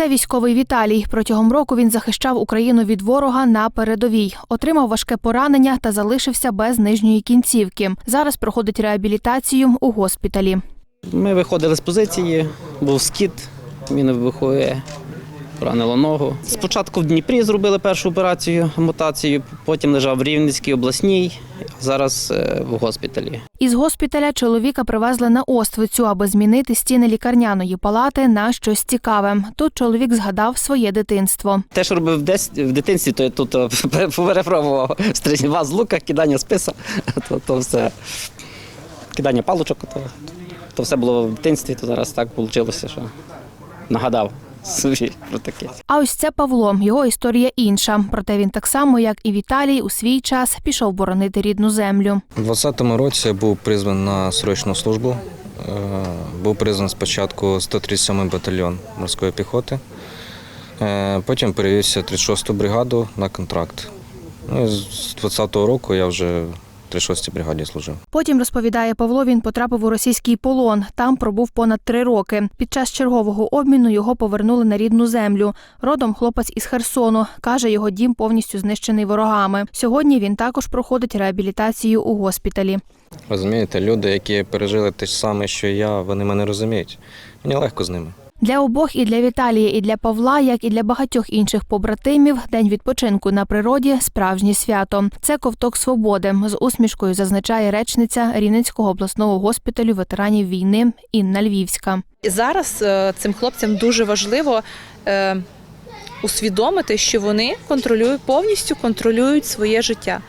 Це військовий Віталій. Протягом року він захищав Україну від ворога на передовій, отримав важке поранення та залишився без нижньої кінцівки. Зараз проходить реабілітацію у госпіталі. Ми виходили з позиції, був скіт, він виходить, поранило ногу. Спочатку в Дніпрі зробили першу операцію, ампутацію, потім лежав в Рівненській обласній, зараз е, в госпіталі. Із госпіталя чоловіка привезли на Оствицю, аби змінити стіни лікарняної палати на щось цікаве. Тут чоловік згадав своє дитинство. Те, що робив десь в дитинстві, то я тут е, перепробував стрільба з лука, кидання списа, то, то все кидання палочок, то, то все було в дитинстві, то зараз так вийшло, що нагадав собі про таке. А ось це Павло. Його історія інша. Проте він так само, як і Віталій, у свій час пішов боронити рідну землю. У 20-му році я був призваний на срочну службу. Е, Був призваний спочатку 137-й батальйон морської піхоти. Е, Потім перевівся в 36-ту бригаду на контракт. Ну, і з 20-го року я вже 36-й бригаді служив. Потім розповідає Павло, він потрапив у російський полон. Там пробув понад три роки. Під час чергового обміну його повернули на рідну землю. Родом хлопець із Херсону. каже, його дім повністю знищений ворогами. Сьогодні він також проходить реабілітацію у госпіталі. Розумієте, люди, які пережили те ж саме, що і я, вони мене розуміють. Мені легко з ними. Для обох і для Віталія, і для Павла, як і для багатьох інших побратимів, день відпочинку на природі справжнє свято. Це ковток свободи. З усмішкою зазначає речниця Рівненського обласного госпіталю ветеранів війни Інна Львівська. Зараз е, цим хлопцям дуже важливо е, усвідомити, що вони контролюють повністю контролюють своє життя.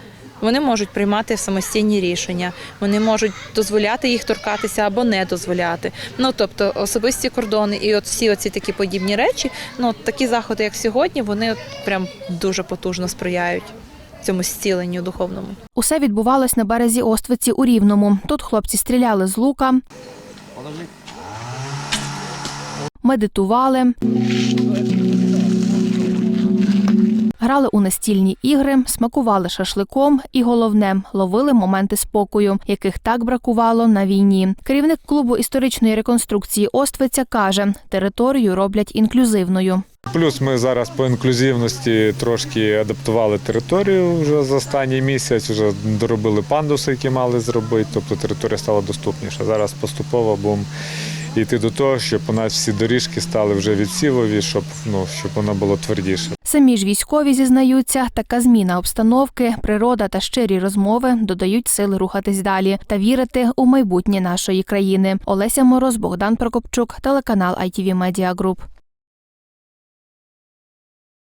Вони можуть приймати самостійні рішення, вони можуть дозволяти їх торкатися або не дозволяти. Ну тобто особисті кордони і от всі оці такі подібні речі. Ну такі заходи, як сьогодні, вони от прям дуже потужно сприяють цьому зціленню духовному. Усе відбувалось на березі Оствиці у Рівному. Тут хлопці стріляли з лука, медитували, грали у настільні ігри, смакували шашликом і головне ловили моменти спокою, яких так бракувало на війні. Керівник клубу історичної реконструкції Оствиця каже, територію роблять інклюзивною. Плюс ми зараз по інклюзивності трошки адаптували територію вже за останній місяць. Вже доробили пандуси, які мали зробити. Тобто територія стала доступніша. Зараз поступово будемо йти до того, щоб у нас всі доріжки стали вже відсівові, щоб ну щоб воно було твердіше. Самі ж військові зізнаються, така зміна обстановки, природа та щирі розмови додають сили рухатись далі та вірити у майбутнє нашої країни. Олеся Мороз, Богдан Прокопчук, телеканал ITV Media Group.